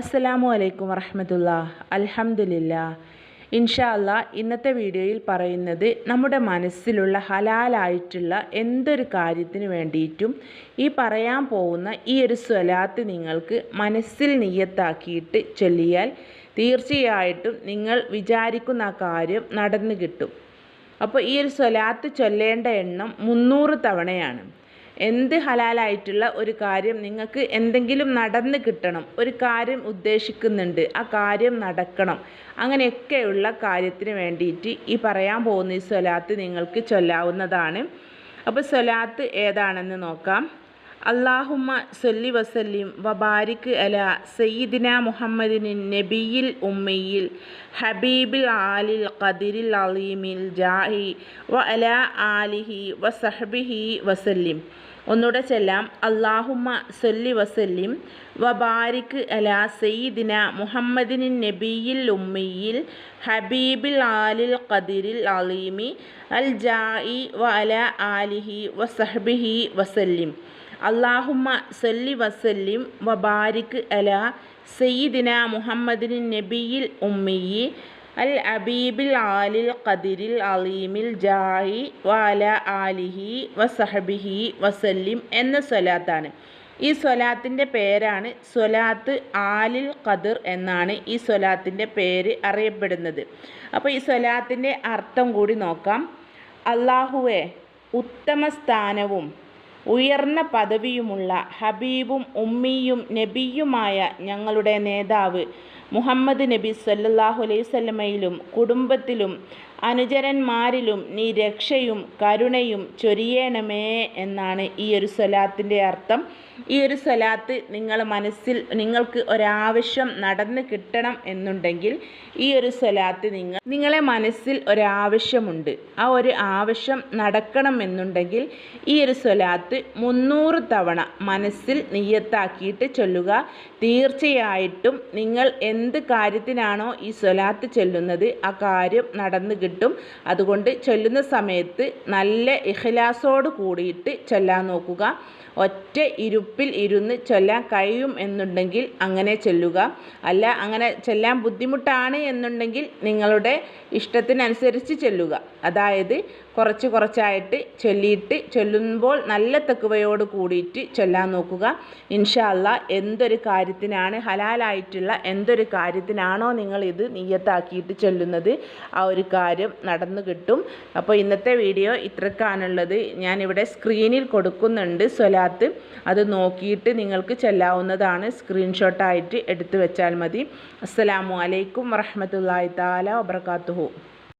അസ്സലാമു അലൈക്കും വറഹമത്തുള്ള അൽഹംദുലില്ല. ഇൻഷാല്ല ഇന്നത്തെ വീഡിയോയിൽ പറയുന്നത് നമ്മുടെ മനസ്സിലുള്ള ഹലാലായിട്ടുള്ള എന്തൊരു കാര്യത്തിന് വേണ്ടിയിട്ടും ഈ പറയാൻ പോകുന്ന ഈ ഒരു സ്വലാത്ത് നിങ്ങൾക്ക് മനസ്സിൽ നിയത്താക്കിയിട്ട് ചൊല്ലിയാൽ തീർച്ചയായിട്ടും നിങ്ങൾ വിചാരിക്കുന്ന ആ കാര്യം നടന്നു കിട്ടും. അപ്പോൾ ഈ ഒരു സ്വലാത്ത് ചൊല്ലേണ്ട എണ്ണം മുന്നൂറ് തവണയാണ്. എന്ത് ഹലാലായിട്ടുള്ള ഒരു കാര്യം നിങ്ങൾക്ക് എന്തെങ്കിലും നടന്ന് കിട്ടണം ഒരു കാര്യം ഉദ്ദേശിക്കുന്നുണ്ട് ആ കാര്യം നടക്കണം. അങ്ങനെയൊക്കെയുള്ള കാര്യത്തിന് വേണ്ടിയിട്ട് ഈ പറയാൻ പോകുന്ന ഈ സ്വലാത്ത് നിങ്ങൾക്ക് ചൊല്ലാവുന്നതാണ്. അപ്പോൾ സ്വലാത്ത് ഏതാണെന്ന് നോക്കാം. അള്ളാഹുമ്മ സൊല്ലി വസല്ലിം വബാരിക് അല സയ്യിദിന മുഹമ്മദിന് നബിയിൽ ഉമ്മയിൽ ഹബീബിൽ ആലിൽ ഖദിരിൽ അലീമിൽ ജാഹി വ അല ആലിഹി വ സഹബിഹി വസല്ലിം. ഒന്നുകൂടെ ചെല്ലാം. അള്ളാഹുമ്മ സൊല്ലി വസല്ലിം വബാരിക് അല സയ്യിദിന മുഹമ്മദിന് നബിയിൽ ഉമ്മയിൽ ഹബീബിൽ ആലിൽ ഖദിരിൽ അലീമി അൽ ജായി വ അല ആലിഹി വ സഹബിഹി വസല്ലിം. അള്ളാഹുമ്മ സല്ലി വസല്ലിം വബാരിക് അല സയ്യിദിന മുഹമ്മദിൻ നബിയിൽ ഉമ്മിയി അൽ അബീബിൽ ആലിൽ ഖദിരിൽ അലീമിൽ ജായി വാല ആലിഹി വസഹബിഹി വസല്ലിം എന്ന സ്വലാത്താണ്. ഈ സ്വലാത്തിന്റെ പേരാണ് സ്വലാത്ത് ആലിൽ ഖദർ എന്നാണ് ഈ സ്വലാത്തിന്റെ പേര് അറിയപ്പെടുന്നത്. അപ്പോൾ ഈ സ്വലാത്തിന്റെ അർത്ഥം കൂടി നോക്കാം. അള്ളാഹുവെ ഉത്തമ സ്ഥാനവും ഉയർന്ന പദവിയുമുള്ള ഹബീബും ഉമ്മിയും നബിയുമായ ഞങ്ങളുടെ നേതാവ് മുഹമ്മദ് നബി സല്ലാഹു അലൈഹി സ്വലമയിലും കുടുംബത്തിലും അനുചരന്മാരിലും നീ രക്ഷയും കരുണയും ചൊരിയണമേ എന്നാണ് ഈ ഒരു സ്വലാത്തിന്റെ അർത്ഥം. ഈ ഒരു സ്വലാത്ത് നിങ്ങൾ മനസ്സിൽ നിങ്ങൾക്ക് ഒരാവശ്യം നടന്ന് കിട്ടണം എന്നുണ്ടെങ്കിൽ ഈ ഒരു സ്വലാത്ത് നിങ്ങൾ നിങ്ങളെ മനസ്സിൽ ഒരാവശ്യമുണ്ട്. ആ ഒരു ആവശ്യം നടക്കണം എന്നുണ്ടെങ്കിൽ ഈ ഒരു സ്വലാത്ത് മുന്നൂറ് തവണ മനസ്സിൽ നിയ്യത്താക്കിയിട്ട് ചൊല്ലുക. തീർച്ചയായിട്ടും നിങ്ങൾ എന്ത് കാര്യത്തിനാണോ ഈ സ്വലാത്ത് ചൊല്ലുന്നത് ആ കാര്യം നടന്നു കിട്ടും. അതുകൊണ്ട് ചൊല്ലുന്ന സമയത്ത് നല്ല ഇഖ്ലാസോട് കൂടിയിട്ട് ചൊല്ലാൻ നോക്കുക. ഒറ്റ ഇരുപ്പിൽ ഇരുന്ന് ചൊല്ലാൻ കഴിയും എന്നുണ്ടെങ്കിൽ അങ്ങനെ ചൊല്ലുക. അല്ല അങ്ങനെ ചൊല്ലാൻ ബുദ്ധിമുട്ടാണ് എന്നുണ്ടെങ്കിൽ നിങ്ങളുടെ ഇഷ്ടത്തിനനുസരിച്ച് ചൊല്ലുക. അതായത് കുറച്ച് കുറച്ചായിട്ട് ചൊല്ലിയിട്ട് ചൊല്ലുമ്പോൾ നല്ല തെക്കുവയോട് കൂടിയിട്ട് ചൊല്ലാൻ നോക്കുക. ഇൻഷാല്ല എന്തൊരു കാര്യത്തിനാണ് ഹലാലായിട്ടുള്ള എന്തൊരു കാര്യത്തിനാണോ നിങ്ങൾ ഇത് നീയത്താക്കിയിട്ട് ചൊല്ലുന്നത്? ആ ഒരു കാര്യം നടന്നു കിട്ടും. അപ്പോൾ ഇന്നത്തെ വീഡിയോ ഇത്രക്കാണുള്ളത്. ഞാനിവിടെ സ്ക്രീനിൽ കൊടുക്കുന്നുണ്ട് സ്വലാത്ത്. അത് നോക്കിയിട്ട് നിങ്ങൾക്ക് ചെല്ലാവുന്നതാണ്. സ്ക്രീൻഷോട്ടായിട്ട് എടുത്തു വെച്ചാൽ മതി. അസ്സലാമു അലൈക്കും വറഹമത്തല്ലാഹി താല വബർക്കാത്തുഹു